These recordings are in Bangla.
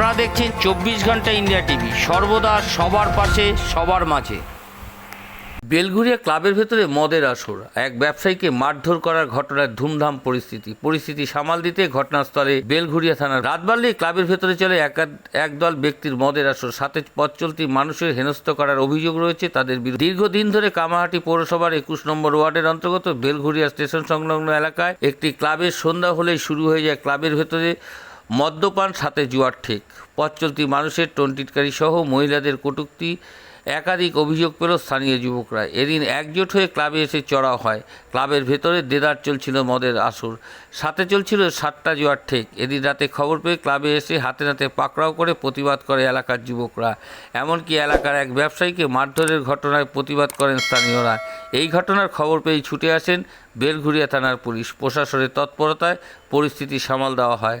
আপনারা দেখছেন চব্বিশ ঘণ্টা ইন্ডিয়া টিভি। সর্বদা সবার পাশে, সবার মাঝে। বেলঘুরিয়া ক্লাবের ভেতরে মদের আসর। এক ব্যবসায়ীকে মারধর করার ঘটনায় ধুমধাম পরিস্থিতি। পরিস্থিতি সামাল দিতে ঘটনাস্থলে বেলঘুরিয়া থানার রাত বাড়লেই ক্লাবের ভেতরে চলে একা- একদল ব্যক্তির মদের আসর। সাথে পথ চলতি মানুষের হেনস্থ করার অভিযোগ রয়েছে তাদের বিরুদ্ধে। দীর্ঘদিন ধরে কামাহাটি পৌরসভার একুশ নম্বর ওয়ার্ডের অন্তর্গত বেলঘুরিয়া স্টেশন সংলগ্ন এলাকায় একটি ক্লাবের সন্ধ্যা হলেই শুরু হয়ে যায়। ক্লাবের ভেতরে মদ্যপান সাথে জুয়ার ঠেক। পথ চলতি মানুষের টন্টিটকারী সহ মহিলাদের কটূক্তি, একাধিক অভিযোগ পেল স্থানীয় যুবকরা। এদিন একজোট হয়ে ক্লাবে এসে চড়াও হয়। ক্লাবের ভেতরে দেদার চলছিল মদের আসর। সাথে চলছিল সাতটা জোয়ার ঠেক। এদিন রাতে খবর পেয়ে ক্লাবে এসে হাতে নাতে পাকড়াও করে প্রতিবাদ করে এলাকার যুবকরা। এমনকি এলাকার এক ব্যবসায়ীকে মারধরের ঘটনায় প্রতিবাদ করেন স্থানীয়রা। এই ঘটনার খবর পেয়ে ছুটে আসেন বেলঘুরিয়া থানার পুলিশ। প্রশাসনের তৎপরতায় পরিস্থিতি সামাল দেওয়া হয়।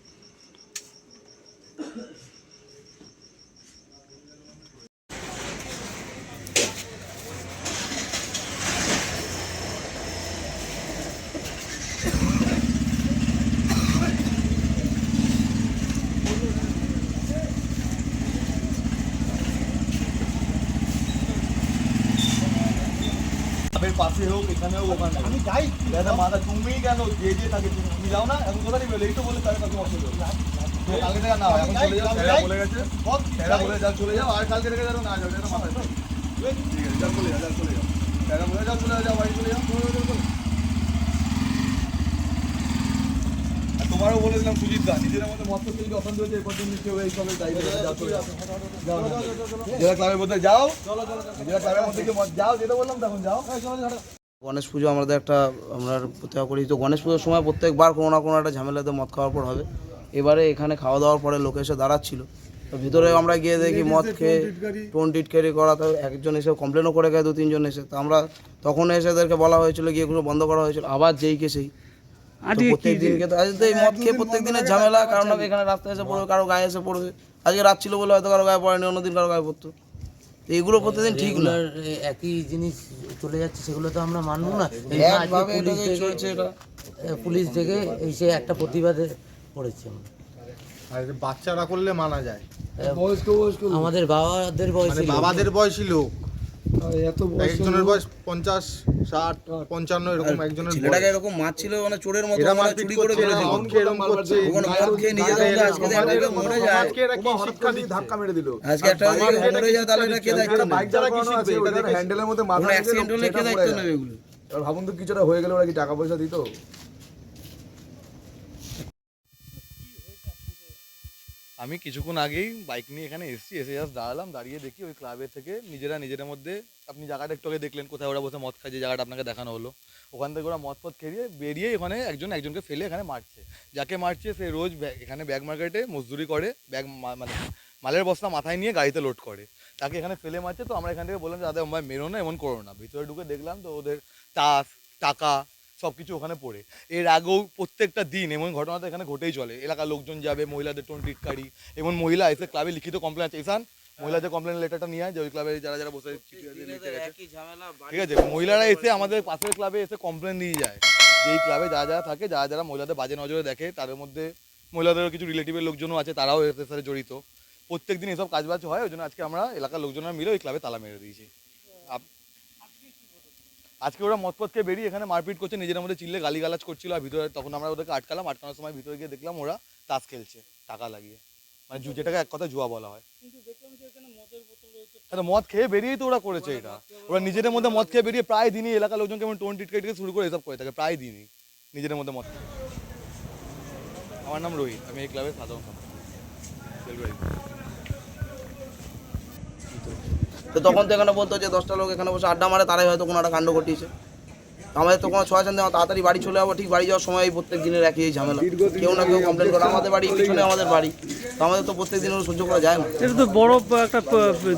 ক্লাবের পাশে হোক এখানে হোক। ওখানে আমি যাই। দাদা মাথা তুমি কেন? যে যে তাকে তুমি যাও না এখন কোথায় বলে এই তো বলে তার কাছে অসুবিধা কালকে থেকে না এখন চলে যাও। স্যারা বলে গেছে। স্যারা বলে যাও চলে যাও। আর কালকে থেকে যাও না যাও এটা মাথায় ঠিক আছে যাও চলে যাও যাও চলে যাও। স্যারা বলে যাও চলে যাও বাড়ি চলে যাও। চলে যাও, চলে যাও। আর তোমারও বলে দিলাম সুজিত দা নিজের মধ্যে মত করতে যদি অশান্তি এরপর এই। ক্লাবের মধ্যে যাও। ক্লাবের মধ্যে যাও যেটা বললাম তখন যাও। গণেশ পুজো আমাদের একটা আমরা প্রত্যেক করি। তো গণেশ পুজোর সময় প্রত্যেকবার কোনো না কোনো একটা ঝামেলাতে মদ খাওয়ার পর হবে। এবারে এখানে খাওয়া দাওয়ার পরে লোক এসে দাঁড়াচ্ছিল। তো ভিতরে আমরা গিয়ে দেখি মদ খেয়ে টোন টিটকারি করা তো একজন এসে কমপ্লেনও করে গেছে দু তিনজন এসে। তো আমরা তখন এসে এদেরকে বলা হয়েছিল গিয়ে এগুলো বন্ধ করা হয়েছিল। আবার যেই কে সেই। তো প্রত্যেক দিনকে তো আজকে তো এই মদ খেয়ে প্রত্যেক দিনের ঝামেলা কারণ এখানে রাস্তায় এসে পড়বে কারও গায়ে এসে পড়বে। আজকে রাত ছিল বলে হয়তো কারও গায়ে পড়েনি অন্যদিন কারও গায়ে পড়তো। তো এগুলো প্রতিদিন ঠিক না। একই জিনিস চলে যাচ্ছে সেগুলো তো আমরা মানবো না। এই পুলিশ থেকে- চলছে এটা। এ, পুলিশ থেকে এসে একটা প্রতিবাদে পড়েছে আমরা। আর বাচ্চারা করলে মানা যায়। আমাদের বাবাদের বয়সী মানে বাবাদের বয়সী লোক। একজনের বয়স পঞ্চাশ ষাট পঞ্চান্ন এরকম একজনের ছেলেটাকে এরকম মারছিল মানে চোরের মতো মানে চুরি করে ফেলেছিল। এরকম করছে। ওখানে মদ খেয়ে নিজেদের মধ্যে আজকে যদি মরে যায়। সমাজকে এরা কি শিক্ষা দিচ্ছে ধাক্কা মেরে দিল। আজকে একটা মরে যায় তাহলে এটা কে দায়িত্ব নেবে বাইক যারা কি শিখবে এটা হ্যান্ডেলের মধ্যে মাথা অ্যাক্সিডেন্ট হলে কে দায়িত্ব নেবে এগুলো? এবার ভাবুন তো কিছুটা হয়ে গেলে ওরা কি টাকা পয়সা দিত? আমি কিছুক্ষণ আগেই বাইক নিয়ে এখানে এসেছি, এসে জাস্ট দাঁড়ালাম, দাঁড়িয়ে দেখি ওই ক্লাবের থেকে নিজেরা নিজেদের মধ্যে, আপনি জায়গাটা একটু আগে দেখলেন, কোথায় ওরা বসে মদ খায় যে জায়গাটা আপনাকে দেখানো হলো। ওখান থেকে ওরা মদ ফদ খেয়ে বেরিয়ে ওখানে একজন একজনকে ফেলে এখানে মারছে। যাকে মারছে সে রোজ এখানে ব্যাগ মার্কেটে মজদুরি করে ব্যাগ মানে মালের বস্তা মাথায় নিয়ে গাড়িতে লোড করে। তাকে এখানে ফেলে মারছে, তো আমরা এখান থেকে বললাম যে, দাদা আমার মেরো না, এমন করো না। ভিতরে ঢুকে দেখলাম তো ওদের তাস, টাকা সব কিছু ওখানে পড়ে। এর আগেও প্রত্যেকটা দিন এমন ঘটনা তো এখানে ঘটেই চলে। এলাকার লোকজন যাবে মহিলাদের টোন টিটকারি এমন মহিলা এসে ক্লাবে লিখিত কমপ্লেন আছে। ইসান মহিলাদের কমপ্লেন লেটারটা নিয়ে আয় যে ওই ক্লাবে যারা যারা বসে। ঠিক আছে মহিলারা এসে আমাদের পাশের ক্লাবে এসে কমপ্লেন দিয়ে যায়। যে এই ক্লাবে যারা যারা থাকে যারা যারা মহিলাদের বাজে নজরে দেখে তাদের মধ্যে মহিলাদেরও কিছু রিলেটিভের লোকজনও আছে তারাও এর সাথে জড়িত। প্রত্যেক দিন এসব কাজবাজ হয় ওই জন্য আজকে আমরা এলাকার লোকজনরা মিলে ওই ক্লাবে তালা মেরে দিয়েছি। আজকে ওরা মদ পথকে বেরিয়ে এখানে মারপিট করছে নিজের মধ্যে চিল্লে গালিগালাজ করছিল আর ভিতরে তখন আমরা ওদেরকে আটকালাম আটকানোর সময় ভিতরে গিয়ে দেখলাম ওরা তাস খেলছে টাকা লাগিয়ে। মানে যেটাকে এক কথা জুয়া বলা হয়। আচ্ছা মদ খেয়ে বেরিয়েই তো ওরা করেছে এটা। ওরা নিজেদের মধ্যে মদ খেয়ে বেরিয়ে প্রায় দিনই এলাকার লোকজন কেমন টোন টিটকে থেকে শুরু করে এসব করে থাকে প্রায় দিনই নিজেদের মধ্যে মদ। আমার নাম রোহিত আমি এই ক্লাবের সাধারণ সম্পাদক। তো তখন তো এখানে বলতো যে দশটা লোক এখানে বসে আড্ডা মারে তারাই হয়তো কোনো একটা কাণ্ড ঘটিয়েছে। আমাদের তো কোনো ছোঁয়া চান্দে তাড়াতাড়ি বাড়ি চলে যাব ঠিক বাড়ি যাওয়ার সময় প্রত্যেক দিনের একই এই ঝামেলা। কেউ না কেউ কমপ্লেন করে আমাদের বাড়ি পিছনে আমাদের বাড়ি। তো আমাদের তো প্রত্যেক দিন সহ্য করা যায় না। এটা তো বড় একটা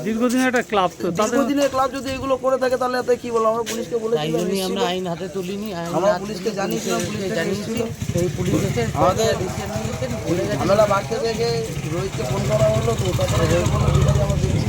দীর্ঘদিনের একটা ক্লাব তো দীর্ঘদিনের ক্লাব যদি এগুলো করে থাকে তাহলে এতে কি বলব? আমরা পুলিশকে তাই বলেছিলাম আমরা আইন হাতে তুলিনি আইন আমরা পুলিশকে জানিয়েছিলাম, পুলিশকে জানিয়েছি। এই পুলিশ এসে আমাদের-। ঝামেলা বাড়তে থেকে রোহিতকে ফোন করা হলো তো তারপরে রোহিত বলল ঠিক আছে আমরা দেখছি